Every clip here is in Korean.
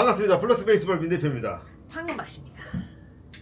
반갑습니다. 플러스 베이스볼 민 대표입니다. 황금박씨입니다.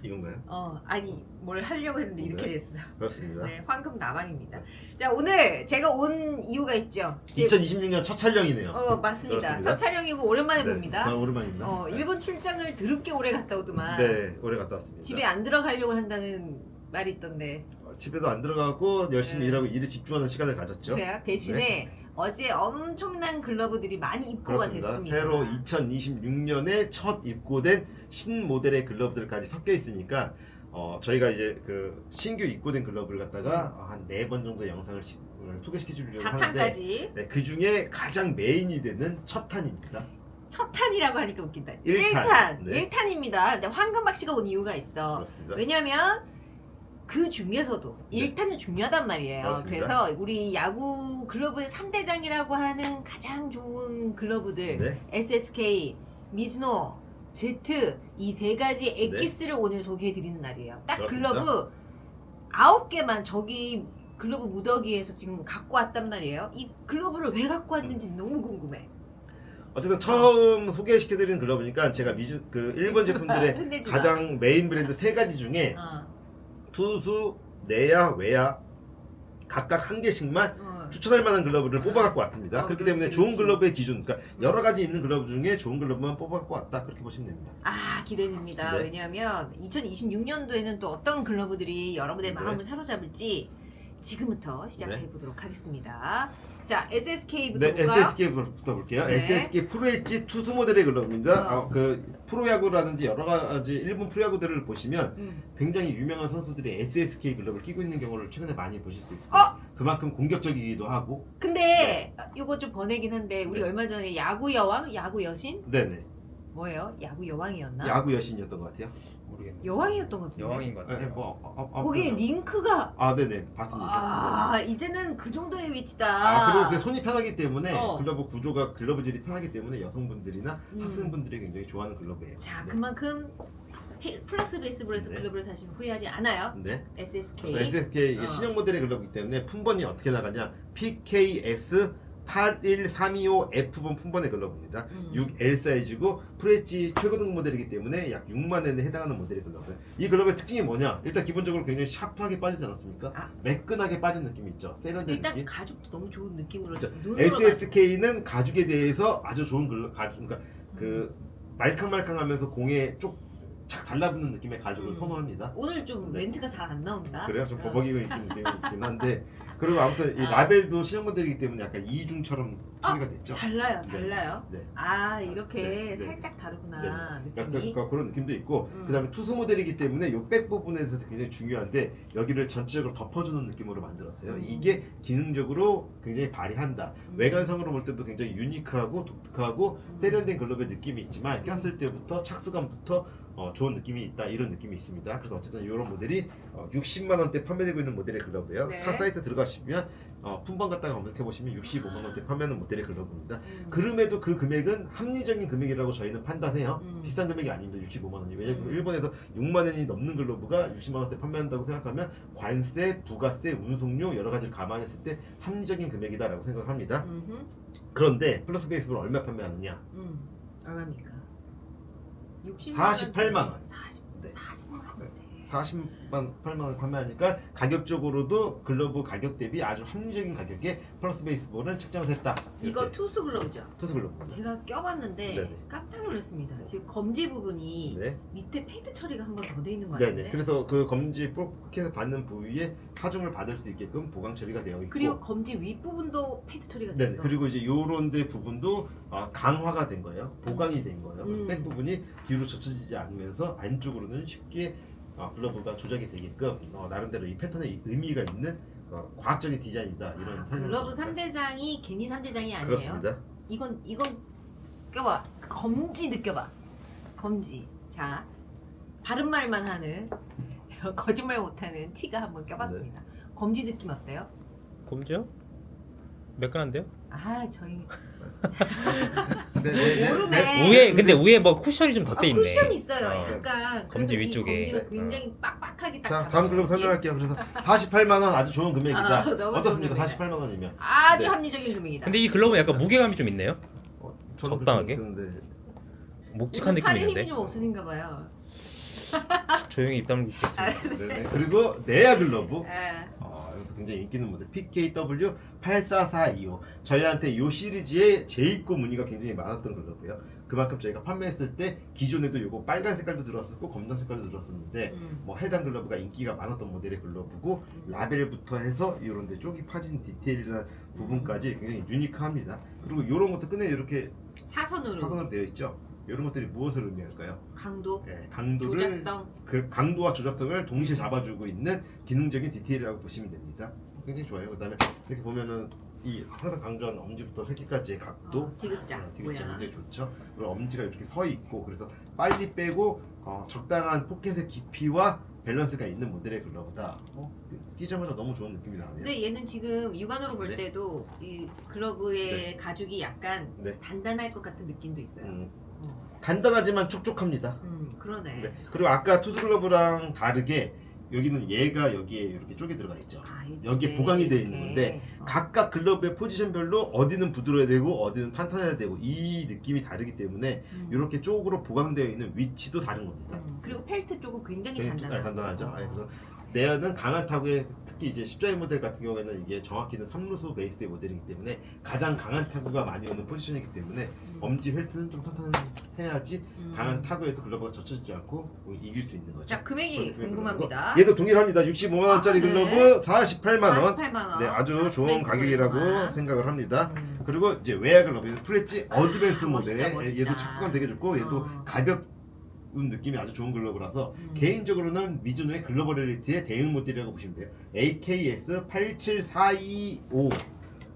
이건가요? 어 아니 뭘 하려고 했는데 이렇게 네. 됐어요. 그렇습니다. 네 황금 나방입니다. 자 오늘 제가 온 이유가 있죠. 이제- 2026년 첫 촬영이네요. 어 맞습니다. 그렇습니다. 첫 촬영이고 오랜만에 네, 봅니다. 정말 오랜만입니다. 어 일본 출장을 드럽게 오래 갔다 오더만 네, 오래 갔다 왔습니다. 집에 안 들어가려고 한다는 말이 있던데 어, 집에도 안 들어가고 열심히 네. 일하고 일에 집중하는 시간을 가졌죠. 그래요? 대신에 어제 엄청난 글러브들이 많이 입고가 네. 그렇습니다. 됐습니다. 새로 2026년에 첫 입고된 신 모델의 글러브들까지 섞여 있으니까 어, 저희가 이제 그 신규 입고된 글러브를 갖다가 한 네 번 정도 영상을 시- 을 소개시켜 주려고 하는데 4탄까지 네, 그 중에 가장 메인이 되는 첫 탄입니다. 첫 탄이라고 하니까 웃긴다. 일 탄. 1탄. 네. 1탄입니다. 근데 황금박씨가 온 이유가 있어. 그렇습니다. 왜냐면 그 중에서도 네. 1탄은 중요하단 말이에요. 그렇습니다. 그래서 우리 야구 글러브의 3대장이라고 하는 가장 좋은 글러브들 네. SSK, 미즈노, Z 이세 가지 엑기스를 오늘 소개해 드리는 날이에요. 딱 네. 그렇습니다. 글러브 아홉 개만 저기 글러브 무더기에서 지금 갖고 왔단 말이에요. 이 글러브를 왜 갖고 왔는지 너무 궁금해. 어쨌든 처음 소개시켜드리는 글러브니까 제가 미주 그 일본 제품들의 흔들지 마. 가장 메인 브랜드 세 가지 중에 어, 투수, 내야, 외야 각각 한 개씩만 어. 추천할 만한 글러브를 뽑아갖고 왔습니다. 어, 그렇기 그렇지, 때문에 좋은 그렇지. 글러브의 기준, 그러니까 여러 가지 있는 글러브 중에 좋은 글러브만 뽑아갖고 왔다 그렇게 보시면 됩니다. 아 기대됩니다. 네. 왜냐하면 2026년도에는 또 어떤 글러브들이 여러분의 네. 마음을 사로잡을지 지금부터 시작해 보도록 하겠습니다. 자 SSK부터 네, 볼까요? SSK부터 볼게요. 네. SSK 프로엣지 투수 모델의 글러브입니다. 어. 어, 그 프로야구라든지 여러 가지 일본 프로야구들을 보시면 음. 굉장히 유명한 선수들이 SSK 글러브를 끼고 있는 경우를 최근에 많이 보실 수 있습니다. 어? 그만큼 공격적이기도 하고. 근데 이거 좀 번외긴 한데 우리 네. 얼마 전에 야구 여왕, 야구 여신 네네. 뭐예요? 야구 여왕이었나? 야구 여신이었던 것 같아요. 모르겠네. 여왕이었던 것 같은데. 여왕인 것 네, 같아요. 뭐, 아, 아, 아, 거기에 그- 링크가 아, 네네. 봤습니다. 아 이제는 그 정도의 위치다. 아, 그리고 그 손이 편하기 때문에 어. 글러브 구조가 글러브 질이 편하기 때문에 여성분들이나 음. 학생분들이 굉장히 좋아하는 글러브예요. 자 네. 그만큼 해- 플러스 베이스볼에서 네. 글러브를 사시면 후회하지 않아요. 네. SSK. SSK 이게 어. 신형 모델의 글러브이기 때문에 품번이 어떻게 나가냐? PKS 81325 F번 품번의 글러브입니다. 음. 6L 사이즈고 프레치 최고 등 모델이기 때문에 약 6만 엔에 해당하는 모델의 글러브. 이 글러브의 특징이 뭐냐? 일단 기본적으로 굉장히 샤프하게 빠지지 않았습니까? 아. 매끈하게 빠진 느낌 있죠. 세련된 일단 느낌. 가죽도 너무 좋은 느낌으로 자, 눈으로 SSK는 가죽에 대해서 아주 좋은 글러 가죽 그러니까 그 말캉말캉하면서 공에 쪽착 달라붙는 느낌의 가죽을 음. 선호합니다. 오늘 좀 네. 멘트가 잘 안 나온다. 그래요? 좀 어. 버벅이고 있는 느낌이긴 한데 그리고 아무튼 이 아. 라벨도 신형 모델이기 때문에 약간 이중처럼 처리가 됐죠. 달라요, 네. 달라요. 네. 아 이렇게 네, 네. 살짝 다르구나 약간 느낌이. 그- 그런 느낌도 있고 음. 그다음에 투수 모델이기 때문에 요백 부분에서 굉장히 중요한데 여기를 전체적으로 덮어주는 느낌으로 만들었어요. 음. 이게 기능적으로 굉장히 발휘한다. 음. 외관상으로 볼 때도 굉장히 유니크하고 독특하고 음. 세련된 글러브의 느낌이 있지만 꼈을 때부터 착수감부터 어, 좋은 느낌이 있다 이런 느낌이 있습니다. 그래서 어쨌든 이런 모델이 어, 60만 원대 판매되고 있는 모델의 글러브예요. 네. 타 사이트 들어가시면 어, 품번 갖다가 검색해 보시면 65만 원대 판매하는 모델의 글러브입니다. 음. 그럼에도 그 금액은 합리적인 금액이라고 저희는 판단해요. 음. 비싼 금액이 아닙니다. 65만 원이. 왜냐면 음. 일본에서 6만 원이 넘는 글러브가 60만 원대 판매한다고 생각하면 관세, 부가세, 운송료 여러 가지를 감안했을 때 합리적인 금액이다라고 생각을 합니다. 음흠. 그런데 플러스 베이스볼 얼마 판매하느냐? 음. 얼마입니까? 60만 48만 원. 40, 네. 40만 원대. 40만 8만 원 판매하니까 가격적으로도 글러브 가격 대비 아주 합리적인 가격에 플러스 베이스볼은 책정을 했다. 이거 이렇게 투수 글러브죠? 투수 글러브. 제가 껴봤는데 네네. 깜짝 놀랐습니다. 지금 검지 부분이 네. 밑에 패드 처리가 한 번 더 돼 있는 거 네네. 같은데. 그래서 그 검지 포켓에서 받는 부위에 하중을 받을 수 있게끔 보강 처리가 되어 있고. 그리고 검지 윗 부분도 패드 처리가 됐어. 네, 그리고 이제 요런 데 부분도 아, 강화가 된 거예요. 보강이 된 거예요. 그래서 음. 백 부분이 뒤로 젖혀지지 않으면서 안쪽으로는 쉽게 어, 글러브가 조작이 되게끔 어, 나름대로 이 패턴에 의미가 있는 어, 과학적인 디자인이다 이런 아, 설명을 글러브 드립니다. 3대장이 괜히 3대장이 아니에요. 그렇습니다. 이건 이건 껴봐. 검지 느껴봐. 검지. 자 바른 말만 하는 거짓말 못하는 티가 한번 껴봤습니다. 네. 검지 느낌 어때요? 곰지요? 매끈한데요? 아 저희 네, 네, 네, 모르네. 위에 근데 위에 뭐 쿠션이 좀 아, 덧대 있네. 쿠션 있어요. 어. 약간 검지 그래서 이 위쪽에. 검지가 네. 굉장히 빡빡하게 딱 자. 다음 글러브 이게 설명할게요. 그래서 48만 원 아주 좋은 금액이다. 아, 너무 어떻습니까? 좋은 48만 원이면. 아주 네. 합리적인 금액이다. 근데 이 글러브 약간 무게감이 좀 있네요. 어, 저는 적당하게? 그렇게 묵직한 요즘 팔에 느낌이 힘이 있는데 좀 없으신가 봐요. 조용히 입 다물고 있겠습니다. 네네. 그리고 네아 글러브. 예. 굉장히 인기 있는 모델. PKW 84425 저희한테 이 시리즈의 재입고 문의가 굉장히 많았던 글러브예요. 그만큼 저희가 판매했을 때 기존에도 이거 빨간 색깔도 들어왔었고 검정 색깔도 들어왔었는데 음. 뭐 해당 글러브가 인기가 많았던 모델의 글러브고 라벨부터 해서 이런 데 쪽이 파진 디테일이라는 부분까지 굉장히 유니크합니다. 그리고 이런 것도 끝내 이렇게 사선으로. 사선으로 되어 있죠 이런 것들이 무엇을 의미할까요? 강도, 예, 강도를 조작성. 그 강도와 조작성을 동시에 잡아주고 있는 기능적인 디테일이라고 보시면 됩니다. 굉장히 좋아요. 그다음에 이렇게 보면은 이 항상 강조하는 엄지부터 새끼까지의 각도, 어, 디귿자 네, 디귿자 모양. 굉장히 좋죠. 그리고 엄지가 이렇게 서 있고 그래서 빨리 빼고 어, 적당한 포켓의 깊이와 밸런스가 있는 모델의 글러브다. 어, 끼자마자 너무 좋은 느낌이 나네요. 근데 얘는 지금 육안으로 볼 네. 때도 이 글러브의 가죽이 약간 네. 단단할 것 같은 느낌도 있어요. 음, 어. 간단하지만 촉촉합니다. 음, 그러네. 네. 그리고 아까 투스 글러브랑 다르게 여기는 얘가 여기에 이렇게 쪼개 들어가 있죠. 아, 이렇게, 여기에 보강이 돼 있는 이렇게. 건데 어. 각각 글러브의 포지션별로 어디는 부드러워야 되고 어디는 탄탄해야 되고 이 느낌이 다르기 때문에 음. 이렇게 쪽으로 보강되어 있는 위치도 다른 겁니다. 음, 그리고 펠트 쪽은 굉장히 네, 단단하고 아, 단단하죠. 아, 그래서 내연은 강한 타구에 특히 이제 십자인 모델 같은 경우에는 이게 정확히는 3루수 베이스의 모델이기 때문에 가장 강한 타구가 많이 오는 포지션이기 때문에 음. 엄지 펠트는 좀 탄탄해야지 음. 강한 타구에도 글러브가 젖히지 않고 이길 수 있는 거죠. 자 금액이 그런 궁금합니다. 얘도 동일합니다. 65만 원짜리 아, 네. 글러브 48만 원. 48만 원. 네, 아주 좋은 가격이라고 생각을 합니다. 음. 그리고 이제 외야 글러브 프레치 아, 어드밴스 멋있다, 모델 멋있다. 얘도 착수감 되게 좋고 얘도 어. 가벼운 느낌이 아주 좋은 글러브라서 음. 개인적으로는 미즈노의 글로벌 릴리티의 대응 모델이라고 보시면 돼요. AKS 87425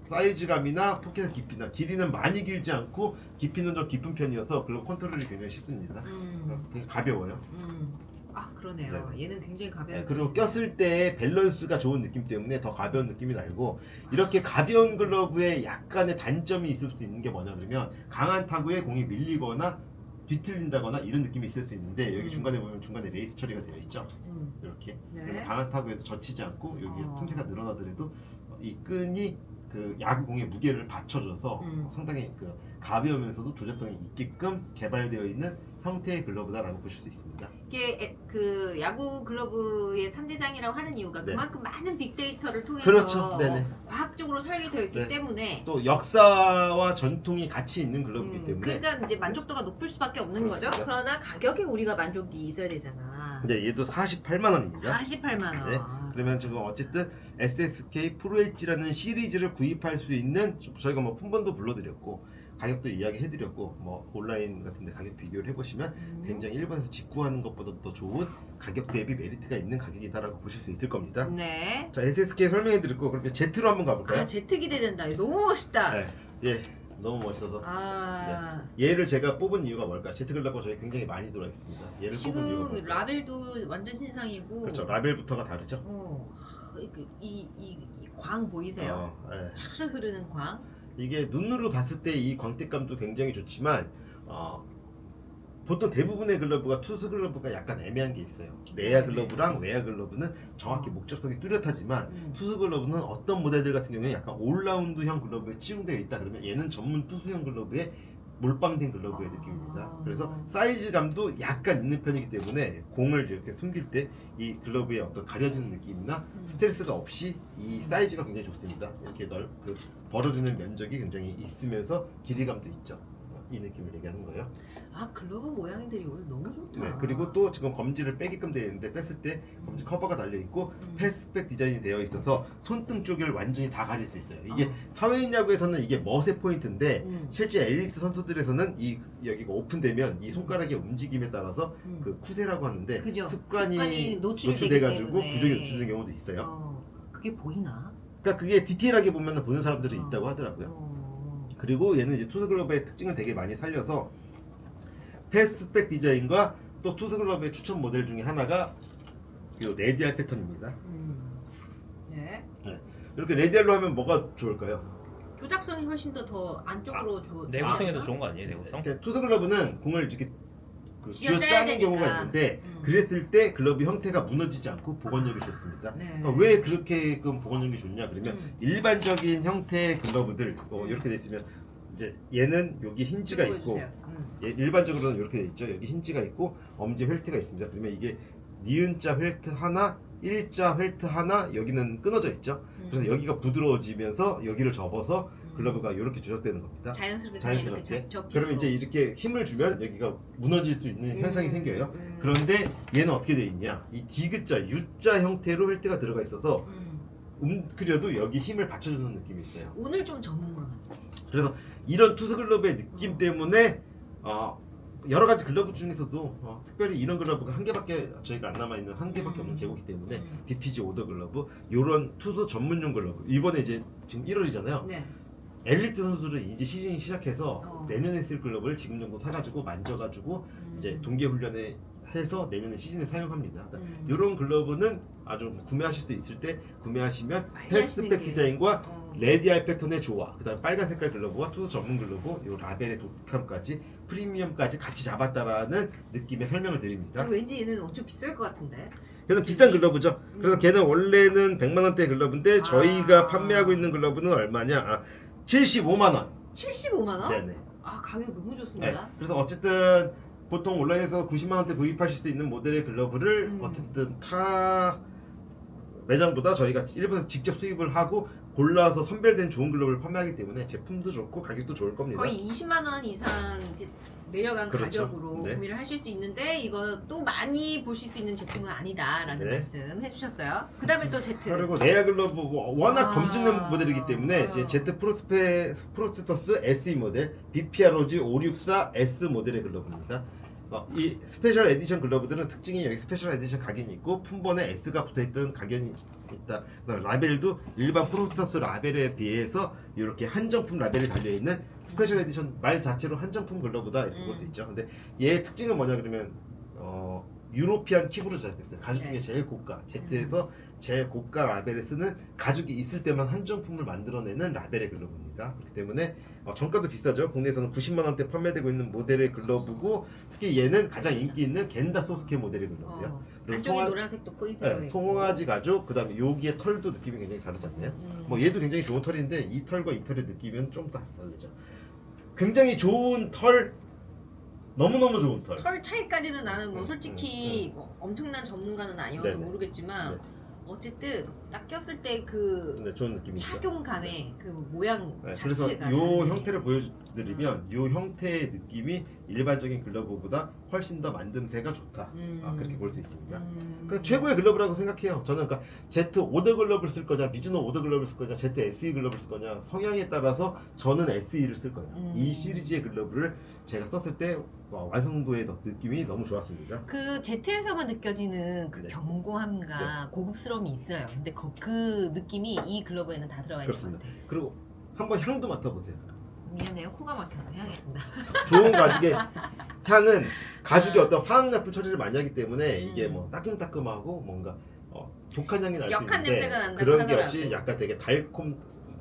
사이즈감이나 포켓의 깊이나 길이는 많이 길지 않고 깊이는 좀 깊은 편이어서 글러브 컨트롤이 굉장히 쉽습니다. 음. 되게 가벼워요. 음. 아 그러네요. 얘는 굉장히 가벼운. 네, 그리고 꼈을 때 밸런스가 좋은 느낌 때문에 더 가벼운 느낌이 날고 이렇게 가벼운 글러브에 약간의 단점이 있을 수 있는 게 뭐냐 그러면 강한 타구에 공이 밀리거나 뒤틀린다거나 이런 느낌이 있을 수 있는데 여기 음. 중간에 보면 중간에 레이스 처리가 되어 있죠 음. 이렇게 네. 그리고 강한 타구에도 젖히지 않고 여기에 어. 틈새가 늘어나더라도 이 끈이 그 야구공의 무게를 받쳐줘서 음. 상당히 그 가벼우면서도 조작성이 있게끔 개발되어 있는 형태의 글러브다라고 보실 수 있습니다. 이게 에- 그 야구 글러브의 3대장이라고 하는 이유가 네. 그만큼 많은 빅데이터를 통해서 그렇죠. 네네. 과학적으로 설계되어 있기 네. 때문에 또 역사와 전통이 같이 있는 글러브이기 음, 때문에 그러니까 이제 만족도가 높을 수밖에 없는 거죠. 그렇습니다. 그러나 가격에 우리가 만족이 있어야 되잖아. 근데 얘도 48만 원입니다. 48만 원. 네. 그러면 지금 어쨌든 SSK 프로엣지라는 시리즈를 구입할 수 있는 저희가 뭐 품번도 불러드렸고 가격도 이야기해드렸고 뭐 온라인 같은데 가격 비교를 해보시면 음. 굉장히 일본에서 직구하는 것보다 더 좋은 가격 대비 메리트가 있는 가격이다라고 보실 수 있을 겁니다. 네. 자 SSK 설명해드렸고 그렇게 Z로 한번 가볼까요? 아 제트 기대된다. 너무 멋있다. 네. 예, 너무 멋있어서 아 얘를 제가 뽑은 이유가 뭘까? Z 글러브가 저희 굉장히 많이 들어와 있습니다. 얘를 뽑은 이유가 지금? 라벨도 완전 신상이고. 그렇죠. 라벨부터가 다르죠. 어, 하, 그 이, 이, 이, 광 보이세요? 어, 예. 차르 흐르는 광. 이게 눈으로 봤을 때 이 광택감도 굉장히 좋지만 어, 보통 대부분의 글러브가 투스 글러브가 약간 애매한 게 있어요. 내야 글러브랑 외야 글러브는 정확히 목적성이 뚜렷하지만 음. 투스 글러브는 어떤 모델들 같은 경우에 약간 올라운드형 글러브에 치중되어 있다 그러면 얘는 전문 투수형 글러브에 몰빵된 글러브의 아. 느낌입니다. 그래서 사이즈감도 약간 있는 편이기 때문에 공을 이렇게 숨길 때 이 글러브의 어떤 가려지는 느낌이나 음. 스트레스가 없이 이 사이즈가 굉장히 좋습니다. 이렇게 넓, 그 벌어지는 면적이 굉장히 있으면서 길이감도 있죠. 이 느낌을 얘기하는 거예요. 아 글로브 모양들이 오늘 너무 좋다. 네, 그리고 또 지금 검지를 빼게끔 되어 있는데 뺐을 때 검지 커버가 달려 있고 음. 패스백 디자인이 되어 있어서 손등 쪽을 완전히 다 가릴 수 있어요. 이게 어. 사회인 야구에서는 이게 멋의 포인트인데 음. 실제 엘리트 선수들에서는 이 여기가 오픈되면 이 손가락의 움직임에 따라서 음. 그 쿠세라고 하는데 그죠. 습관이, 습관이 노출돼 가지고 때문에. 구조에 노출된 경우도 있어요. 어, 그게 보이나? 그러니까 그게 디테일하게 보면 보는 사람들이 어. 있다고 하더라고요. 어. 그리고 얘는 이제 투스글러브의 특징을 되게 많이 살려서 테스트백 디자인과 또 투스글러브의 추천 모델 중에 하나가 이 레디알 패턴입니다. 음. 네. 이렇게 레디알로 하면 뭐가 좋을까요? 조작성이 훨씬 더 더 안쪽으로 조. 내구성에도 아, 좋은 거 아니에요? 내구성? 투스글러브는 공을 이렇게 그 쥐어 짜는 경우가. 있는데 음. 그랬을 때 글러브 형태가 무너지지 않고 보건력이 좋습니다. 네. 그러니까 왜 그렇게끔 보건력이 좋냐 그러면 음. 일반적인 형태의 글러브들 어, 음. 이렇게 돼 있으면 이제 얘는 여기 힌지가 있고. 음. 예, 일반적으로는 이렇게 돼 있죠. 여기 힌지가 있고 엄지 펠트가 있습니다. 그러면 이게 니은자 펠트 하나, 일자 펠트 하나 여기는 끊어져 있죠. 그래서 음. 여기가 부드러워지면서 여기를 접어서 음. 글러브가 이렇게 조작되는 겁니다. 자연스럽게 자연스럽게. 이렇게 접히도록. 그러면 이제 이렇게 힘을 주면 여기가 무너질 수 있는 현상이 음, 생겨요. 음. 그런데 얘는 어떻게 돼 있냐? 이 디귿자, U자 형태로 펠트가 들어가 있어서 음. 움츠려도 여기 힘을 받쳐주는 느낌이 있어요. 오늘 좀 전문가 같아. 그래서 이런 투스 글러브의 느낌 음. 때문에 어, 여러 가지 글러브 중에서도 어, 특별히 이런 글러브가 한 개밖에 저희가 안 남아 있는 한 개밖에 없는 음. 재고기 때문에 음. BPG 오더 글러브 이런 투수 전문용 글러브 이번에 이제 지금 1월이잖아요. 네. 엘리트 선수들은 이제 시즌이 시작해서 어. 내년에 쓸 글러브를 지금 정도 사가지고 만져가지고 음. 이제 동계 훈련에 해서 내년에 시즌에 사용합니다. 그러니까 음. 이런 글러브는 아주 구매하실 수 있을 때 구매하시면 패스백 디자인과 어. 레디알 패턴의 조화, 그다음 빨간 색깔 글러브와 투수 전문 글러브, 요 라벨의 독함까지 프리미엄까지 같이 잡았다라는 느낌의 설명을 드립니다. 왠지 얘는 엄청 비쌀 것 같은데. 걔는 비싼 글러브죠. 그래서 음. 걔는 원래는 100만 원대 글러브인데 아. 저희가 판매하고 있는 글러브는 얼마냐? 아, 75만 원. 75만 원? 네네. 아 가격 너무 네. 좋습니다. 그래서 어쨌든 보통 온라인에서 90만 원대 구입하실 수 있는 모델의 글러브를 음. 어쨌든 타 매장보다 저희가 일본에서 직접 수입을 하고 골라서 선별된 좋은 글러브를 판매하기 때문에 제품도 좋고 가격도 좋을 겁니다. 거의 20만 원 이상 이제 내려간 그렇죠. 가격으로 네. 구매를 하실 수 있는데 이거 또 많이 보실 수 있는 제품은 아니다라는 네. 말씀 해주셨어요. 그 다음에 또 제트. 그리고 네아 글러브 뭐 워낙 아. 검증된 모델이기 때문에 아. 이제 제트 프로스페 프로스터스 SE 모델, BPROG 564 S 모델의 글러브입니다. 어, 이 스페셜 에디션 글러브들은 특징이 여기 스페셜 에디션 각인이 있고 품번에 S가 붙어있던 각인이 있다. 그다음 라벨도 일반 프로스터스 라벨에 비해서 이렇게 한정품 라벨이 달려 있는 스페셜 에디션 말 자체로 한정품 글러브다 이렇게 볼수 음. 있죠. 근데 얘의 특징은 뭐냐 그러면 어, 유로피안 킵으로 제작됐어요. 가죽 중에 네. 제일 고가 제트에서 제일 고가 라벨을 쓰는 가죽이 있을 때만 한정품을 만들어내는 라벨의 글러브입니다. 그렇기 때문에 어, 정가도 비싸죠. 국내에서는 90만 원대 판매되고 있는 모델의 글러브고 특히 얘는 가장 인기 있는 겐다 소스케 모델의 글러브예요. 어, 그리고 안쪽에 송아- 노란색도 포인트가 네, 있고. 송아지 가죽 그다음에 여기에 털도 느낌이 굉장히 다르지 않나요? 음. 뭐 얘도 굉장히 좋은 털인데 이 털과 이 털의 느낌은 좀다 다르죠. 굉장히 좋은 털, 너무 너무 좋은 털. 털 차이까지는 나는 뭐 음, 솔직히 뭐 엄청난 전문가는 아니어서 네 네. 모르겠지만 네. 어쨌든 딱 꼈을 때 그 네, 좋은 느낌이 있죠. 착용감의 그 모양 네, 그래서 자체가 요 다르네. 형태를 보여드리면 요 형태의 느낌이 일반적인 글러브보다 훨씬 더 만듦새가 좋다. 음. 아, 그렇게 볼 수 있습니다. 음. 그 최고의 글러브라고 생각해요. 저는 그러니까 Z 오더 글러브를 쓸 거냐, 미즈노 오더 글러브를 쓸 거냐, Z SE 글러브를 쓸 거냐 성향에 따라서 저는 SE를 쓸 거예요. 음. 이 시리즈의 글러브를 제가 썼을 때 와, 완성도의 더- 느낌이 너무 좋았습니다. 그 Z에서만 느껴지는 그 네. 견고함과 고급스러움이 있어요. 근데 거- 그 느낌이 이 글러브에는 다 들어가 있는 것 그렇습니다. 같아요. 그리고 한번 향도 맡아보세요. 미안해요. 코가 막혀서 향이 된다. 좋은 가죽의 향은 가죽이 어떤 화학납품 처리를 많이 하기 때문에 이게 음. 뭐 따끔따끔하고 뭔가 어, 독한 향이 날 수 역한 있는데 냄새가 난다고 그런 게 하더라고. 없이 약간 되게 달콤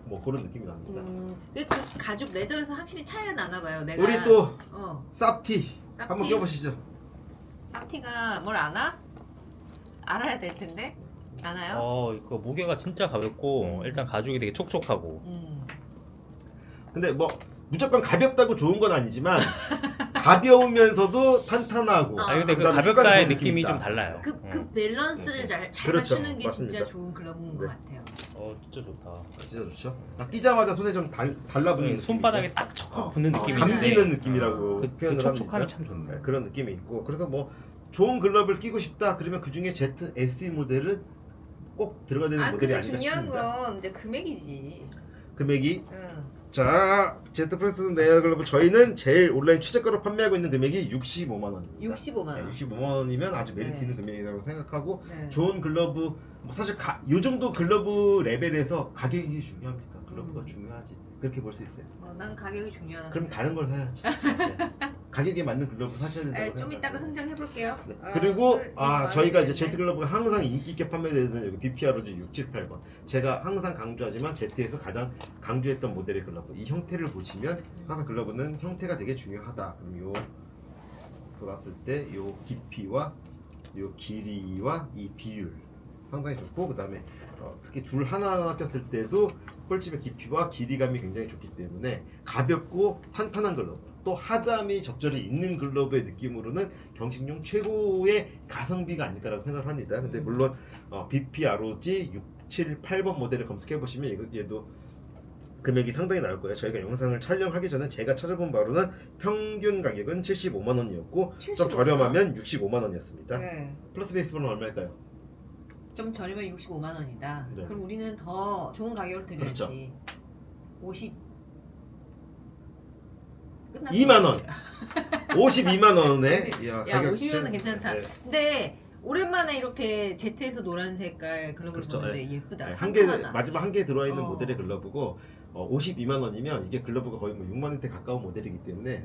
뭐 그런 느낌이 납니다. 음, 그, 그 가죽 레더에서 확실히 차이가 나나 봐요. 내가 우리 또 어, 쌉티 쌉티? 한번 껴보시죠. 쌉티가 뭘 아나? 알아야 될 텐데 아나요? 어, 이거 무게가 진짜 가볍고 일단 가죽이 되게 촉촉하고 음. 근데 뭐 무조건 가볍다고 좋은 건 아니지만 가벼우면서도 탄탄하고 아, 아니 근데 그 그다음에 가볍다의 느낌이 있다. 좀 달라요. 그, 그 음. 밸런스를 잘, 잘 그렇죠. 맞추는 게 진짜 맞습니다. 좋은 글러브인 것 네. 같아요. 어, 진짜 좋다. 진짜 좋죠. 딱 끼자마자 손에 좀 달, 달라붙는 네, 손바닥에 딱 척하고 붙는 어, 느낌이 감기는 감기는 느낌이라고 어. 그, 그 표현을 촉촉함이 합니다. 참 좋네. 네, 그런 느낌이 있고 그래서 뭐 좋은 글러브를 끼고 싶다 그러면 그 중에 Z SE 모델은 꼭 들어가야 되는 아 모델이 근데 아닌가 중요한 싶습니다. 건 이제 금액이지. 금액이 응. 자 Z 플러스 네어 글러브 저희는 제일 온라인 최저가로 판매하고 있는 금액이 65만 원입니다. 65만 원. 네, 65만 원이면 아주 메리트 네. 있는 금액이라고 생각하고 네. 좋은 글러브 뭐 사실 가, 요 정도 글러브 레벨에서 가격이 중요합니까? 글러브가 음. 중요하지 그렇게 볼 수 있어요. 어, 난 가격이 중요하다. 그럼 다른 걸 사야죠. 네. 가격에 맞는 글러브 사셔야 된다고 에, 좀 생각합니다. 이따가 흥정해 볼게요. 네. 그리고 아 저희가 이제 제트 제 글러브가 항상 인기 있게 판매되는 여기 BPROG 678번 제가 항상 강조하지만 Z에서 가장 강조했던 모델의 글러브 이 형태를 보시면 항상 글러브는 형태가 되게 중요하다 그럼 요 돌았을 때 요 깊이와 요 길이와 이 비율 상당히 좋고 그 다음에 어, 특히 둘 하나 꼈을 때도 홀집의 깊이와 길이감이 굉장히 좋기 때문에 가볍고 탄탄한 글러브 또 하담이 적절히 있는 글러브의 느낌으로는 경식용 최고의 가성비가 아닐까라고 생각을 합니다. 근데 물론 어, BPROG 678번 모델을 검색해 보시면 얘도 금액이 상당히 나올 거예요. 저희가 영상을 촬영하기 전에 제가 찾아본 바로는 평균 가격은 75만 원이었고 좀 75만 저렴하면 65만 원이었습니다. 네. 플러스 베이스볼은 얼마일까요? 좀 저렴한 65만 원이다. 네. 그럼 우리는 더 좋은 가격을 드려야지. 그렇죠. 50 끝났어. 2만 원. 52만 원에 야, 야, 52만 원 괜찮다. 네. 근데 오랜만에 이렇게 제트에서 노란 색깔 글러브를 그렇죠. 보는데 예쁘다. 네, 한개 상큼하다. 마지막 한 개 들어와 있는 어. 모델의 글러브고 어, 52만 원이면 이게 글러브가 거의 뭐 6만 원대 가까운 모델이기 때문에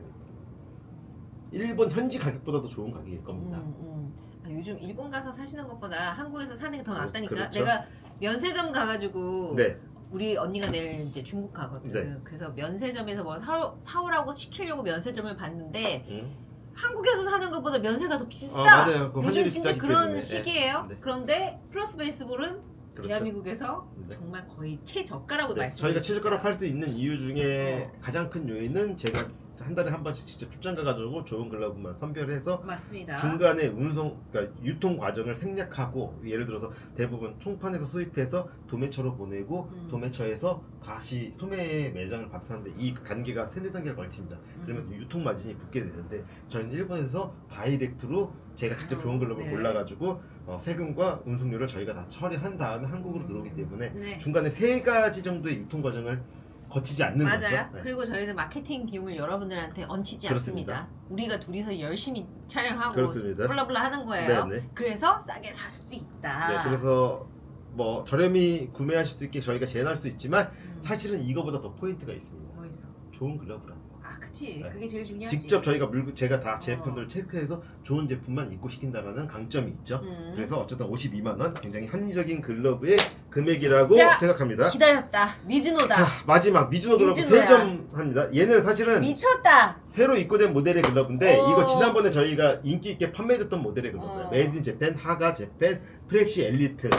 일본 현지 가격보다도 좋은 가격일 겁니다. 음, 음. 아, 요즘 일본 가서 사시는 것보다 한국에서 사는 게 더 낫다니까. 그렇죠. 내가 면세점 가가지고 네, 우리 언니가 내일 이제 중국 가거든. 네. 그래서 면세점에서 뭐 사, 사오라고 시키려고 면세점을 봤는데 음. 한국에서 사는 것보다 면세가 더 비싸. 어, 맞아요. 그 요즘 환율이 진짜 비싸기 그런 때문에. 시기예요. 네. 그런데 플러스 베이스볼은 그렇죠. 대한민국에서 네. 정말 거의 최저가라고 네, 말씀드릴 저희가 수 최저가로. 팔 수 있는 이유 중에 어. 가장 큰 요인은 제가 한 달에 한 번씩 직접 출장 가가지고 좋은 글러브만 선별해서 맞습니다. 중간에 운송, 그러니까 유통 과정을 생략하고 예를 들어서 대부분 총판에서 수입해서 도매처로 보내고 음. 도매처에서 다시 소매 매장을 받아서 하는데 이 단계가 세네 단계를 걸칩니다. 음. 그러면 유통 마진이 붙게 되는데 저희는 일본에서 다이렉트로 제가 직접 좋은 글러브 네. 골라가지고 어, 세금과 운송료를 저희가 다 처리한 다음에 한국으로 들어오기 때문에 네. 중간에 세 가지 정도의 유통 과정을 거치지 않는 맞아요. 거죠. 네. 그리고 저희는 마케팅 비용을 여러분들한테 얹히지 그렇습니다. 않습니다. 우리가 둘이서 열심히 촬영하고 그렇습니다. 블라블라 하는 거예요. 네, 네. 그래서 싸게 살 수 있다. 네, 그래서 뭐 저렴히 구매하실 수 있게 저희가 제한할 수 있지만 음, 사실은 이거보다 더 포인트가 있습니다. 뭐 있어? 좋은 글러브라. 아, 그치. 네. 그게 제일 중요하지. 직접 저희가 물고 제가 다 제품들 어. 을 체크해서 좋은 제품만 입고 시킨다라는 강점이 있죠. 음. 그래서 어쨌든 52만 원 굉장히 합리적인 글러브의 금액이라고 자, 생각합니다. 기다렸다. 미즈노다. 자 마지막 미즈노 글러브 미즈노야. 3점 합니다. 얘는 사실은 미쳤다. 새로 입고된 모델의 글러브인데 어. 이거 지난번에 저희가 인기 있게 판매됐던 모델의 글러브예요. 어. 메이드 인 재팬, 하가 재팬, 프렉시 엘리트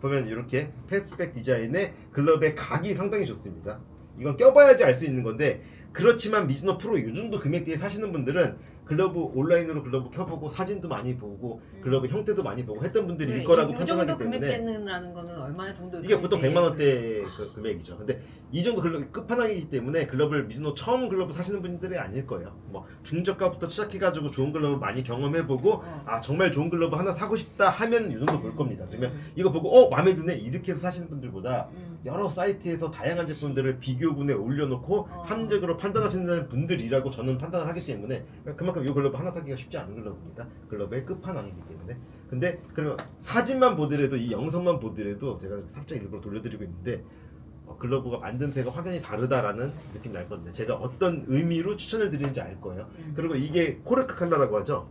보면 이렇게 패스백 디자인의 글러브의 각이 상당히 좋습니다. 이건 껴봐야지 알 수 있는 건데 그렇지만 미즈노 프로 이 정도 금액대에 사시는 분들은 글러브 온라인으로 글러브 켜보고 사진도 많이 보고 글러브 형태도 많이 보고 했던 분들일 왜, 거라고 이- 이 정도 판단하기 때문에 금액대는라는 거는 얼마나 정도 이게 보통 금액대예요? 100만 원대 그 금액이죠. 근데 이 정도 글러브 끝판왕이기 때문에 글러브를 미즈노 처음 글러브 사시는 분들이 아닐 거예요. 뭐 중저가부터 시작해가지고 좋은 글러브 많이 경험해보고 어. 아 정말 좋은 글러브 하나 사고 싶다 하면 이 정도 볼 겁니다. 그러면 음. 이거 보고 어 마음에 드네 이렇게 해서 사시는 분들보다 음. 여러 사이트에서 다양한 그치. 제품들을 비교군에 올려놓고 어. 합리적으로 판단하시는 분들이라고 저는 판단을 하기 때문에 그만큼 이 글러브 하나 사기가 쉽지 않은 글러브입니다. 글러브의 끝판왕이기 때문에. 근데 그러면 사진만 보더라도 이 영상만 보더라도 제가 살짝 일부러 돌려드리고 있는데 어, 글러브가 만듦새가 확연히 다르다라는 느낌이 날 겁니다. 제가 어떤 의미로 추천을 드리는지 알 거예요. 음. 그리고 이게 코르크 컬러라고 하죠.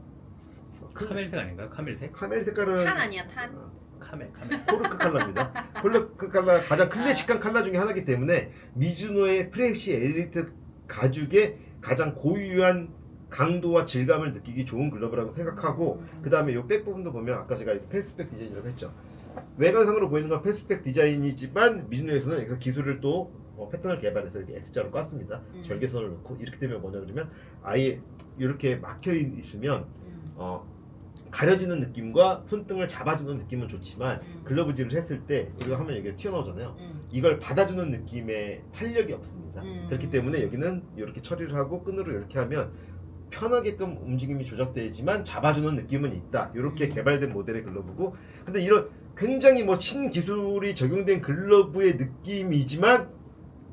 그 카멜색 아닌가요? 카멜색? 카멜 색깔은 탄 아니야 탄. 어, 카멜 카멜. 코르크 칼라입니다. 코르크 칼라 가장 클래식한 칼라 중에 하나이기 때문에 미즈노의 프렉시 엘리트 가죽의 가장 고유한 강도와 질감을 느끼기 좋은 글러브라고 생각하고 그 다음에 이 백 부분도 보면 아까 제가 패스백 디자인이라고 했죠. 외관상으로 보이는 건 패스백 디자인이지만 미즈노에서는 여기서 기술을 또 어, 패턴을 개발해서 이렇게 S자로 깠습니다. 음. 절개선을 넣고 이렇게 되면 뭐냐 그러면 아예 이렇게 막혀 있으면 음. 어, 가려지는 느낌과 손등을 잡아주는 느낌은 좋지만 음. 글러브질을 했을 때 이거 하면 여기 튀어나오잖아요. 음. 이걸 받아주는 느낌의 탄력이 없습니다. 음. 그렇기 때문에 여기는 이렇게 처리를 하고 끈으로 이렇게 하면 편하게끔 움직임이 조작되지만 잡아주는 느낌은 있다. 이렇게 음. 개발된 모델의 글러브고 근데 이런 굉장히 뭐 신기술이 적용된 글러브의 느낌이지만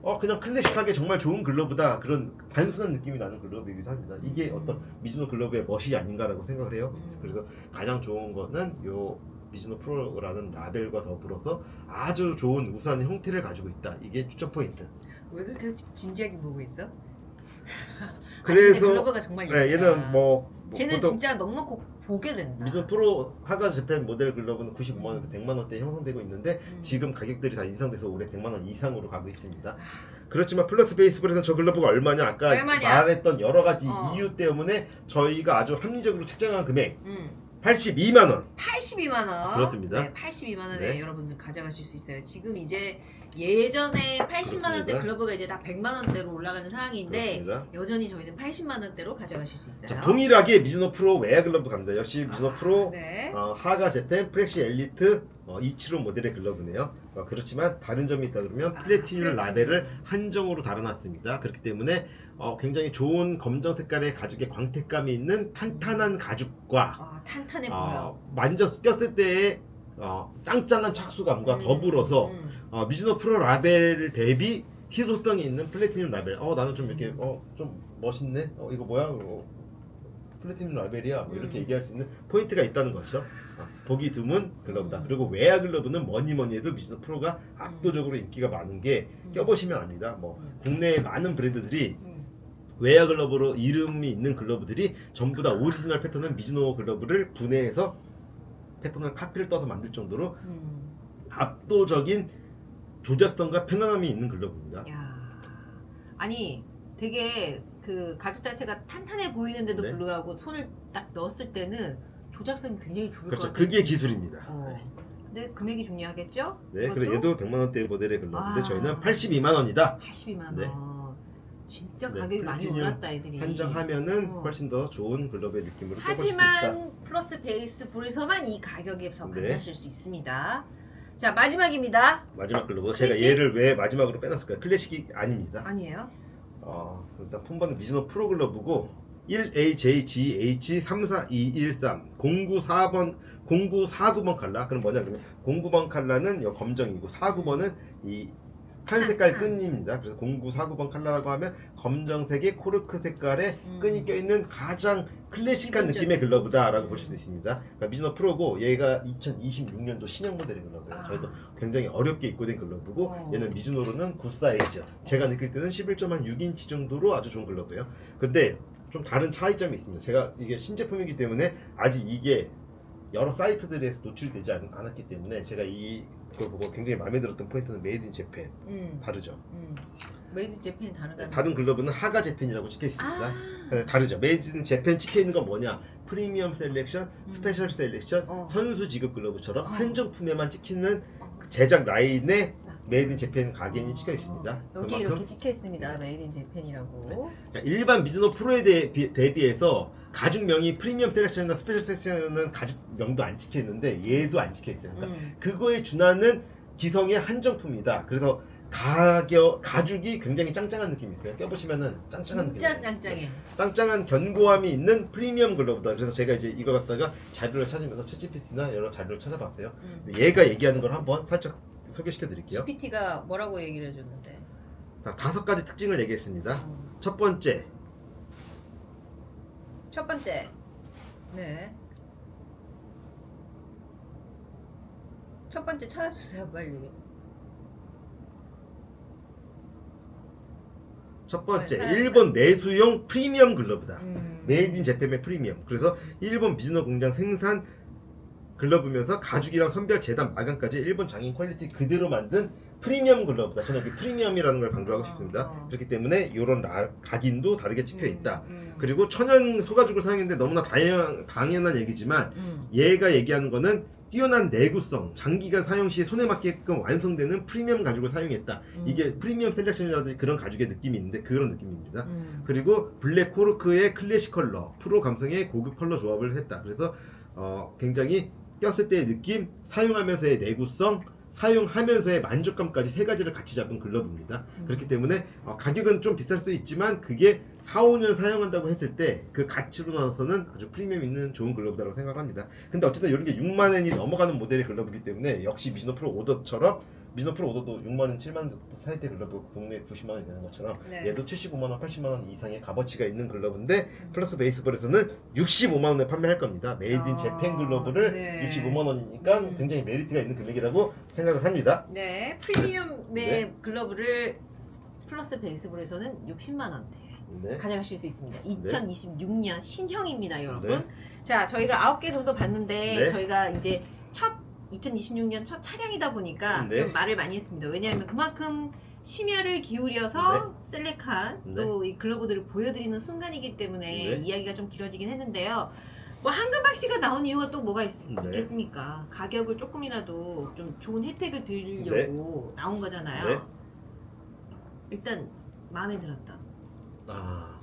어 그냥 클래식하게 정말 좋은 글러브다 그런 단순한 느낌이 나는 글러브이기도 합니다. 이게 어떤 미즈노 글러브의 멋이 아닌가라고 생각을 해요. 음. 그래서 가장 좋은 거는 요 미즈노 프로라는 라벨과 더불어서 아주 좋은 우수한 형태를 가지고 있다. 이게 추천 포인트. 왜 그렇게 진지하게 보고 있어? 그래서 글러브가 정말 예쁘다. 네, 얘는 뭐, 뭐 쟤는 보통 진짜 넉넉히 보게 된다. 미즈노 프로 하가 재팬 모델 글러브는 95만 원에서 100만 원대 형성되고 있는데 음. 지금 가격들이 다 인상돼서 올해 100만 원 이상으로 가고 있습니다. 그렇지만 플러스 베이스볼에서는 저 글러브가 얼마냐 아까 얼마냐? 말했던 여러 가지 어. 이유 때문에 저희가 아주 합리적으로 책정한 금액 음. 82만 원. 82만 원. 그렇습니다. 네, 82만 원에 네. 여러분들 가져가실 수 있어요. 지금 이제 예전에 80만 원대 그렇습니다. 글러브가 이제 다 100만 원대로 올라가는 상황인데 그렇습니다. 여전히 저희는 80만 원대로 가져가실 수 있어요. 자, 동일하게 미즈노 프로 외야 글러브 갑니다. 역시 미즈노 프로 네. 어, 하가 재팬 프렉시 엘리트 어, 이치로 모델의 글러브네요. 어, 그렇지만 다른 점이 있다 그러면 아, 플래티늄 플래티늄. 라벨을 한정으로 달아놨습니다. 그렇기 때문에 어, 굉장히 좋은 검정 색깔의 가죽의 광택감이 있는 탄탄한 가죽과 아, 탄탄해 보여. 어, 만져 꼈을 때의 어, 짱짱한 착수감과 음, 더불어서 음. 어, 미즈노 프로 라벨 대비 희소성이 있는 플래티늄 라벨. 어 나는 좀 이렇게 어 좀 멋있네. 어 이거 뭐야? 어, 플래티늄 라벨이야. 뭐 이렇게 음. 얘기할 수 있는 포인트가 있다는 거죠. 어, 보기 드문 글러브다. 음. 그리고 외야 글러브는 뭐니 뭐니 해도 미즈노 프로가 압도적으로 인기가 많은 게 음. 껴보시면 압니다. 뭐 음. 국내의 많은 브랜드들이 음. 외야 글러브로 이름이 있는 글러브들이 전부 다 오리지널 패턴은 미즈노 글러브를 분해해서 패턴을 카피를 떠서 만들 정도로 음. 압도적인 조작성과 편안함이 있는 글러브입니다. 야. 아니, 되게 그 가죽 자체가 탄탄해 보이는데도 네. 불구하고 손을 딱 넣었을 때는 조작성이 굉장히 좋을 그렇죠. 것 같아요. 그게 기술입니다. 어. 근데 금액이 중요하겠죠? 네, 이것도? 그리고 얘도 100만 원대 모델의 글러브인데 아. 저희는 82만 원이다. 82만 원. 네. 진짜 네, 가격이 많이 플래티늄 올랐다 애들이. 한정하면은 어. 훨씬 더 좋은 글러브의 느낌으로 껴볼 수 있다. 하지만 플러스 베이스 볼에서만 이 가격에서 네. 만나실 수 있습니다. 자 마지막입니다. 마지막 글러브 제가 클래식? 얘를 왜 마지막으로 빼놨을까요? 클래식이 아닙니다. 아니에요? 어, 일단 폰바는 미즈노 프로 글러브고 1AJGH34213 094번 0949번 칼라 그럼 뭐냐 그러면 09번 칼라는 요 검정이고 49번은 이 탄 색깔 탄. 끈입니다. 그래서 0949번 칼라라고 하면 검정색의 코르크 색깔의 음. 끈이 껴있는 가장 클래식한 기본적인. 느낌의 글러브다라고 음. 볼 수도 있습니다. 그러니까 미즈노 프로고 얘가 2026년도 신형 모델의 글러브예요. 아. 저희도 굉장히 어렵게 입고된 글러브고 어. 얘는 미즈노로는 굿 사이즈 제가 느낄 때는 11.6인치 정도로 아주 좋은 글러브예요 근데 좀 다른 차이점이 있습니다 제가 이게 신제품이기 때문에 아직 이게 여러 사이트들에서 노출이 되지 않, 않았기 때문에 제가 이걸 보고 굉장히 마음에 들었던 포인트는 메이드 인 재팬 음. 다르죠 음. 메이드 재팬 다르다. 다른 글러브는 하가 재팬이라고 찍혀 있습니다 아. 네, 다르죠 메이드 인 재팬 찍혀 있는 건 뭐냐 프리미엄 셀렉션, 음. 스페셜 셀렉션, 어. 선수 지급 글러브처럼 어. 한정품에만 찍히는 어. 그 제작 라인에 아. 메이드 인 재팬 가겐이 찍혀 있습니다 여기 그만큼 네. 이렇게 찍혀 있습니다. 메이드 인 재팬이라고. 그러니까 일반 미즈노 프로에 대비, 대비해서 가죽명이 프리미엄 셀렉션이나 스페셜 셀렉션은 가죽명도 안 찍혀 있는데 얘도 안 찍혀 있어요. 그러니까 음. 그거에 준하는 기성의 한정품이다. 그래서 가격 가죽이 굉장히 짱짱한 느낌이 있어요. 껴보시면은 짱짱한 진짜 느낌. 짱짱해. 짱짱한 견고함이 있는 프리미엄 글러브다. 그래서 제가 이제 이거 갖다가 자료를 찾으면서 챗GPT나 여러 자료를 찾아봤어요. 음. 근데 얘가 얘기하는 걸 한번 살짝 소개시켜 드릴게요. GPT가 뭐라고 얘기를 해줬는데? 자, 다섯 가지 특징을 얘기했습니다. 어. 첫 번째, 첫 번째. 네. 첫 번째 찾아주세요, 빨리. 첫 번째, 네, 일본 내수용 프리미엄 글러브다. 음. 메이드 인 재팬의 프리미엄. 그래서 일본 미즈노 공장 생산 글러브면서 가죽이랑 선별 재단 마감까지 일본 장인 퀄리티 그대로 만든 프리미엄 글러브다. 저는 여기 프리미엄이라는 걸 강조하고 어, 싶습니다. 어. 그렇기 때문에 이런 각인도 다르게 찍혀 있다. 음, 음. 그리고 천연 소가죽을 사용했는데 너무나 당연, 당연한 얘기지만 음. 얘가 얘기하는 거는 뛰어난 내구성, 장기간 사용 시 손에 맞게끔 완성되는 프리미엄 가죽을 사용했다. 음. 이게 프리미엄 셀렉션이라든지 그런 가죽의 느낌이 있는데 그런 느낌입니다. 음. 그리고 블랙 코르크의 클래식 컬러, 프로 감성의 고급 컬러 조합을 했다. 그래서 어, 굉장히 꼈을 때의 느낌, 사용하면서의 내구성, 사용하면서의 만족감까지 세 가지를 같이 잡은 글러브입니다. 음. 그렇기 때문에 어, 가격은 좀 비쌀 수도 있지만 그게 4, 5년 사용한다고 했을 때 그 가치로 나서는 아주 프리미엄 있는 좋은 글러브다라고 생각합니다. 근데 어쨌든 이런 게 6만 원이 넘어가는 모델의 글러브이기 때문에 역시 미즈노 프로 오더처럼 미즈노 프로 오더도 6만 원, 7만 원 사이 때 글러브 국내 90만 원이 되는 것처럼 네. 얘도 75만 원, 80만 원 이상의 값어치가 있는 글러브인데 음. 플러스 베이스볼에서는 65만 원에 판매할 겁니다. 메이드 인 아, 재팬 글러브를 네. 65만 원이니까 음. 굉장히 메리트가 있는 금액이라고 생각을 합니다. 네, 프리미엄의 네. 글러브를 플러스 베이스볼에서는 60만 원대 네. 가져가실 수 있습니다. 2026년 신형입니다, 여러분. 네. 자, 저희가 9개 정도 봤는데 네. 저희가 이제 첫 2026년 첫 차량이다 보니까 네. 좀 말을 많이 했습니다. 왜냐하면 그만큼 심혈을 기울여서 셀렉한 네. 또 이 글러브들을 보여드리는 순간이기 때문에 네. 이야기가 좀 길어지긴 했는데요. 뭐 한금박 씨가 나온 이유가 또 뭐가 있, 네. 겠습니까 가격을 조금이라도 좀 좋은 혜택을 드리려고 나온 거잖아요. 네. 일단 마음에 들었다. 아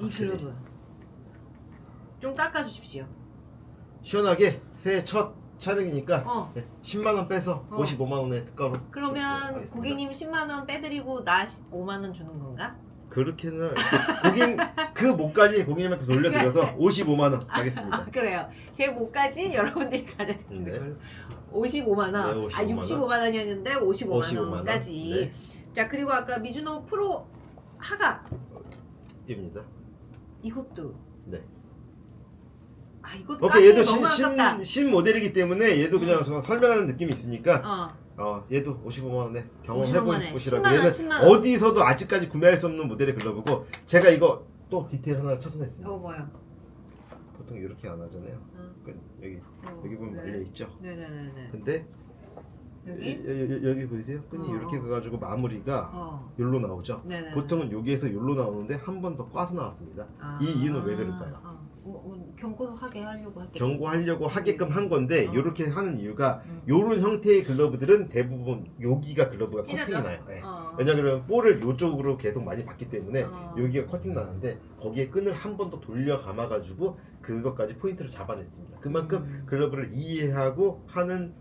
이 확실히. 글러브 좀 깎아 주십시오. 시원하게 새해 첫 촬영이니까 어. 네, 10만 원 빼서 어. 55만 원에 특가로 그러면. 고객님 10만 원 빼드리고 나 5만 원 주는 건가? 그렇게는 고객 그 목까지 고객님한테 돌려드려서 55만 원 아, 하겠습니다. 그래요. 제 목까지 여러분들이 가져야 되는 네. 걸로. 55만 원. 네, 아 55만 원. 65만 원이었는데 55만, 55만 원. 원까지. 네. 자 그리고 아까 미즈노 프로 하가 입니다. 이것도. 네. 아 이것도 오케이 얘도 너무 신, 아깝다. 신, 신 모델이기 때문에 얘도 그냥 음. 저 설명하는 느낌이 있으니까 어. 어, 얘도 55만 원에 55만 경험해보 원에 보시라고 10만 원, 얘는 10만 원. 어디서도 아직까지 구매할 수 없는 모델의 글러브고 제가 이거 또 디테일 하나를 첨언했습니다. 이거 뭐야? 보통 이렇게 안 하잖아요. 어. 그 여기 어, 여기 보면 네. 말려 있죠. 네네네네. 근데 여기? 여, 기 보이세요? 끈이 어, 이렇게 어. 가가지고 마무리가 어. 요로 나오죠. 네네. 보통은 여기에서 요로 나오는데 한 번 더 꽈서 나왔습니다. 아. 이 이유는 왜 그럴까요? 어. 뭐 경고하게 하려고 했겠지. 경고하려고 하게끔 한 건데 어. 요렇게 하는 이유가 음. 요런 형태의 글러브들은 대부분 여기가 글러브가 찢어져? 커팅이 나요. 예. 어. 왜냐하면 볼을 요쪽으로 계속 많이 받기 때문에 어. 여기가 커팅 나는데 거기에 끈을 한 번 더 돌려 감아가지고 그것까지 포인트를 잡아냈습니다. 그만큼 음. 글러브를 이해하고 하는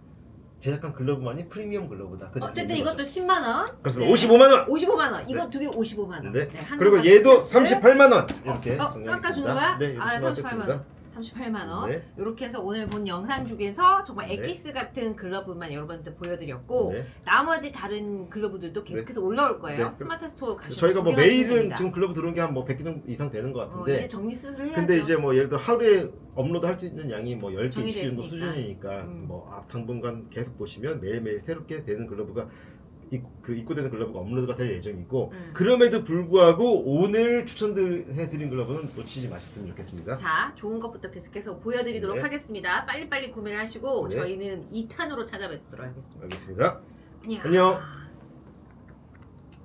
제작한 글러브만이 프리미엄 글러브다. 그 어쨌든 느낌인 이것도 거죠. 10만 원. 그렇습니다. 네. 55만 원. 55만 원. 이거 네. 두개 55만 원. 네. 한금 그리고 얘도 세트. 38만 원 이렇게 어, 어, 정리하겠습니다. 깎아주는 거야? 네, 이렇게 아, 38만 신청하겠습니다. 원. 38만 원. 네. 이렇게 해서 오늘 본 영상 중에서 정말 네. 엑기스 같은 글러브만 여러분한테 보여드렸고 네. 나머지 다른 글러브들도 계속해서 올라올 거예요. 네. 스마트 스토어 가셔서 저희가 뭐 됩니다. 지금 글러브 들어온 게 한 뭐 100개 정도 이상 되는 것 어, 같은데 이제 정리 수술 해야죠. 근데 이제 뭐 예를 들어 하루에 업로드 할 수 있는 양이 뭐 10개, 정해져 20개 정도 있으니까. 수준이니까 음. 뭐 아, 당분간 계속 보시면 매일매일 새롭게 되는 글러브가 입, 그 입고되는 글러브가 업로드가 될 예정이고 음. 그럼에도 불구하고 오늘 추천해드린 글러브는 놓치지 마셨으면 좋겠습니다. 자, 좋은 것부터 계속해서 보여드리도록 네. 하겠습니다. 빨리빨리 구매를 하시고 네. 저희는 2탄으로 찾아뵙도록 하겠습니다. 알겠습니다. 안녕. 안녕.